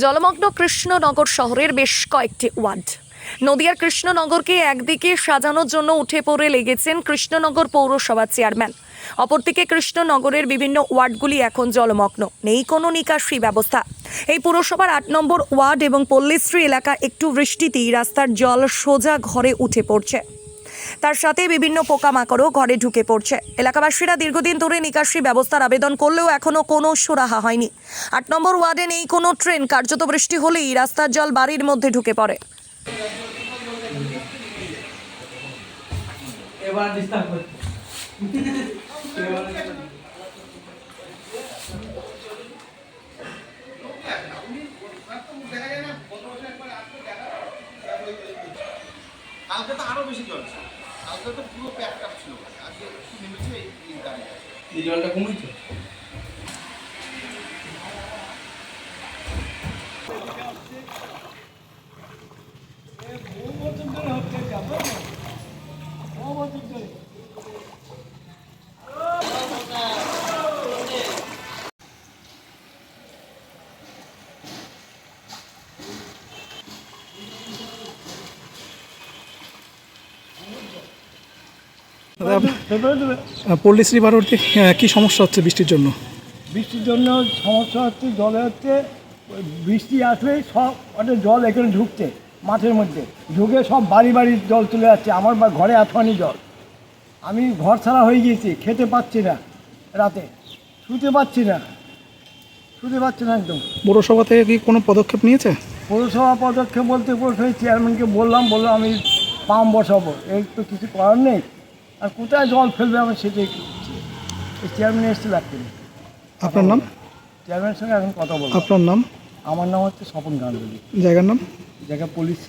জলমগ্ন কৃষ্ণনগর শহরের বেশ কয়েকটি ওয়ার্ড। নদিয়ার কৃষ্ণনগরকে একদিকে সাজানোর জন্য উঠে পড়ে লেগেছেন কৃষ্ণনগর পৌরসভার চেয়ারম্যান। অপরদিকে কৃষ্ণনগরের বিভিন্ন ওয়ার্ডগুলি এখন জলমগ্ন। নেই কোনো নিকাশি ব্যবস্থা। এই পুরসভার আট নম্বর ওয়ার্ড এবং পল্লীশ্রী এলাকা একটু বৃষ্টিতেই রাস্তার জল সোজা ঘরে উঠে পড়ছে। তার সাথে বিভিন্ন পোকামাকড়ও ঘরে ঢুকে পড়ছে। এলাকাবাসীরা দীর্ঘদিন ধরে নিকাশি ব্যবস্থার আবেদন করলেও এখনও কোনো সুরাহা হয়নি। আট নম্বর ওয়ার্ডে নেই কোনো ট্রেন কার্যত বৃষ্টি হলেই রাস্তার জল বাড়ির মধ্যে ঢুকে পড়ে। এবার ডিস্টার্ব করছে কালকে তো আরও বেশি জল ছিল। কালকে তো পুরো প্যাক ট্যাপ ছিল আজকে একটু নেমেছে এই দাঁড়িয়ে জলটা কমেছে পল্লীশ্রী বারোতে কি সমস্যা হচ্ছে বৃষ্টির জন্য? বৃষ্টির জন্য সমস্যা হচ্ছে জলে হচ্ছে বৃষ্টি আসলেই সব অনেক জল এখানে ঢুকছে মাঠের মধ্যে। ঢুকে সব বাড়ি বাড়ি জল চলে যাচ্ছে আমার বা- ঘরে এতখানি জল। আমি ঘর ছাড়া হয়ে গিয়েছি খেতে পাচ্ছি না রাতে শুতে পাচ্ছি না শুতে পাচ্ছি না একদম। পৌরসভা থেকে কি কোনো পদক্ষেপ নিয়েছে? পৌরসভা পদক্ষেপ বলতে পৌরসভার চেয়ারম্যানকে বললাম বললাম আমি পাম্প বসাবো এই তো কিছু করার নেই। আর কোথায় জল ফেলবে আমি সেটাই চেয়ারম্যান এসছে লাগবে আপনার নাম? চেয়ারম্যানের সঙ্গে এখন কথা বলব। আপনার নাম? আমার নাম হচ্ছে স্বপন গাঙ্গুলি। জায়গার নাম? জায়গা পুলিশ